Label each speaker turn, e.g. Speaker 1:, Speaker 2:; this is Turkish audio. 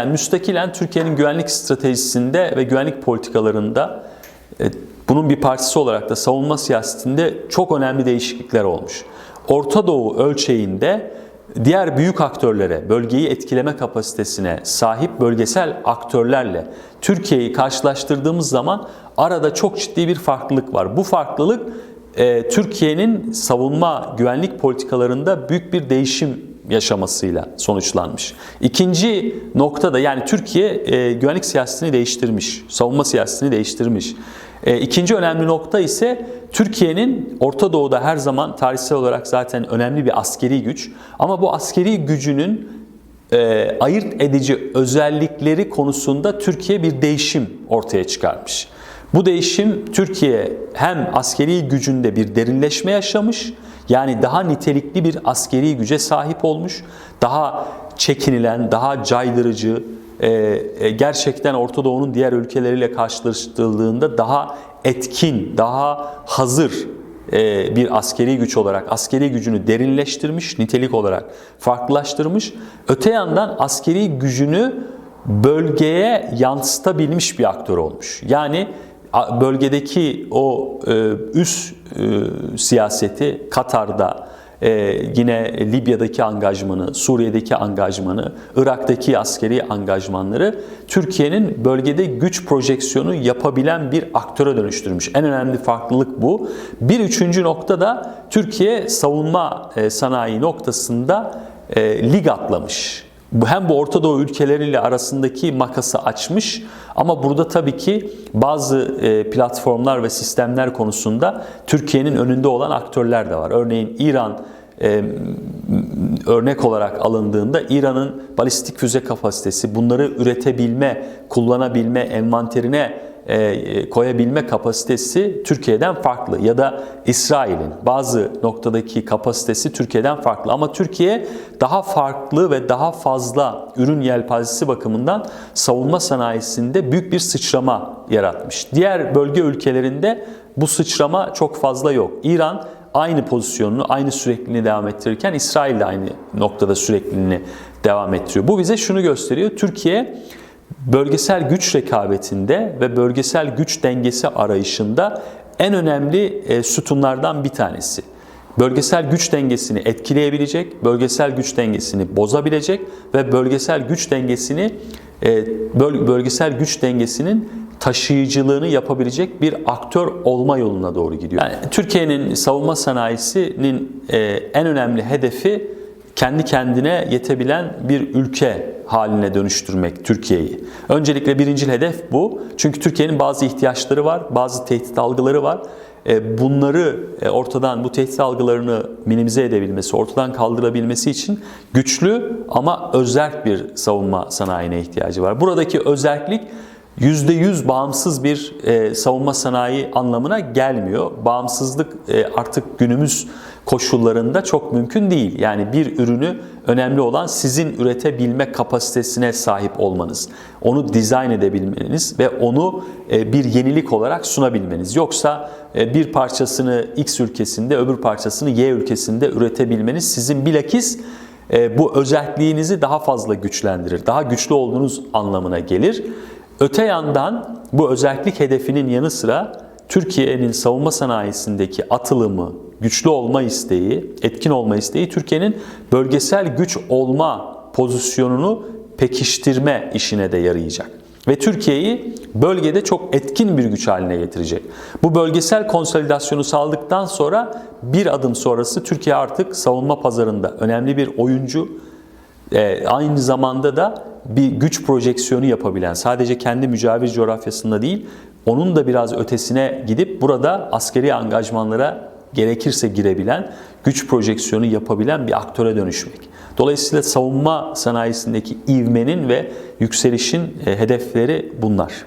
Speaker 1: Yani müstakilen Türkiye'nin güvenlik stratejisinde ve güvenlik politikalarında e, bunun bir parçası olarak da savunma siyasetinde çok önemli değişiklikler olmuş. Orta Doğu ölçeğinde diğer büyük aktörlere, bölgeyi etkileme kapasitesine sahip bölgesel aktörlerle Türkiye'yi karşılaştırdığımız zaman arada çok ciddi bir farklılık var. Bu farklılık e, Türkiye'nin savunma güvenlik politikalarında büyük bir değişim yaşamasıyla sonuçlanmış. İkinci noktada yani Türkiye e, güvenlik siyasetini değiştirmiş, savunma siyasetini değiştirmiş. E, ikinci önemli nokta ise Türkiye'nin Orta Doğu'da her zaman tarihsel olarak zaten önemli bir askeri güç ama bu askeri gücünün e, ayırt edici özellikleri konusunda Türkiye bir değişim ortaya çıkarmış. Bu değişim Türkiye hem askeri gücünde bir derinleşme yaşamış, yani daha nitelikli bir askeri güce sahip olmuş, daha çekinilen, daha caydırıcı, e, e, gerçekten Orta Doğu'nun diğer ülkeleriyle karşılaştırıldığında daha etkin, daha hazır e, bir askeri güç olarak askeri gücünü derinleştirmiş, nitelik olarak farklılaştırmış. Öte yandan askeri gücünü bölgeye yansıtabilmiş bir aktör olmuş. Yani bölgedeki o e, üst e, siyaseti Katar'da, e, yine Libya'daki angajmanı, Suriye'deki angajmanı, Irak'taki askeri angajmanları Türkiye'nin bölgede güç projeksiyonu yapabilen bir aktöre dönüştürmüş. En önemli farklılık bu. Bir üçüncü nokta da Türkiye savunma sanayi noktasında lig atlamış. Hem bu Orta Doğu ülkeleriyle arasındaki makası açmış ama burada tabii ki bazı e, platformlar ve sistemler konusunda Türkiye'nin önünde olan aktörler de var. Örneğin İran e, örnek olarak alındığında İran'ın balistik füze kapasitesi, bunları üretebilme, kullanabilme, envanterine e, koyabilme kapasitesi Türkiye'den farklı ya da İsrail'in bazı noktadaki kapasitesi Türkiye'den farklı ama Türkiye daha farklı ve daha fazla ürün yelpazesi bakımından savunma sanayisinde büyük bir sıçrama yaratmış. Diğer bölge ülkelerinde bu sıçrama çok fazla yok. İran aynı pozisyonunu, aynı sürekliliğini devam ettirirken İsrail de aynı noktada sürekliliğini devam ettiriyor. Bu bize şunu gösteriyor. Türkiye bölgesel güç rekabetinde ve bölgesel güç dengesi arayışında en önemli e, sütunlardan bir tanesi. Bölgesel güç dengesini etkileyebilecek, bölgesel güç dengesini bozabilecek ve bölgesel güç dengesini e, böl- bölgesel güç dengesinin taşıyıcılığını yapabilecek bir aktör olma yoluna doğru gidiyor. Yani Türkiye'nin savunma sanayisinin e, en önemli hedefi kendi kendine yetebilen bir ülke haline dönüştürmek Türkiye'yi. Öncelikle birincil hedef bu. Çünkü Türkiye'nin bazı ihtiyaçları var, bazı tehdit algıları var. E, Bunları e, ortadan, bu tehdit algılarını minimize edebilmesi, ortadan kaldırabilmesi için güçlü ama özerk bir savunma sanayine ihtiyacı var. Buradaki özerklik %100 bağımsız bir e, savunma sanayi anlamına gelmiyor. Bağımsızlık artık günümüz koşullarında çok mümkün değil. Yani bir ürünü önemli olan sizin üretebilme kapasitesine sahip olmanız. Onu dizayn edebilmeniz ve onu e, bir yenilik olarak sunabilmeniz. Yoksa e, bir parçasını X ülkesinde, öbür parçasını Y ülkesinde üretebilmeniz sizin bilakis e, bu özelliğinizi daha fazla güçlendirir. Daha güçlü olduğunuz anlamına gelir. Öte yandan bu özellik hedefinin yanı sıra Türkiye'nin savunma sanayisindeki atılımı, güçlü olma isteği, etkin olma isteği Türkiye'nin bölgesel güç olma pozisyonunu pekiştirme işine de yarayacak. Ve Türkiye'yi bölgede çok etkin bir güç haline getirecek. Bu bölgesel konsolidasyonu sağladıktan sonra bir adım sonrası Türkiye artık savunma pazarında önemli bir oyuncu, e, aynı zamanda da bir güç projeksiyonu yapabilen, sadece kendi mücavir coğrafyasında değil, onun da biraz ötesine gidip burada askeri angajmanlara gerekirse girebilen, güç projeksiyonu yapabilen bir aktöre dönüşmek. Dolayısıyla savunma sanayisindeki ivmenin ve yükselişin e, hedefleri bunlar.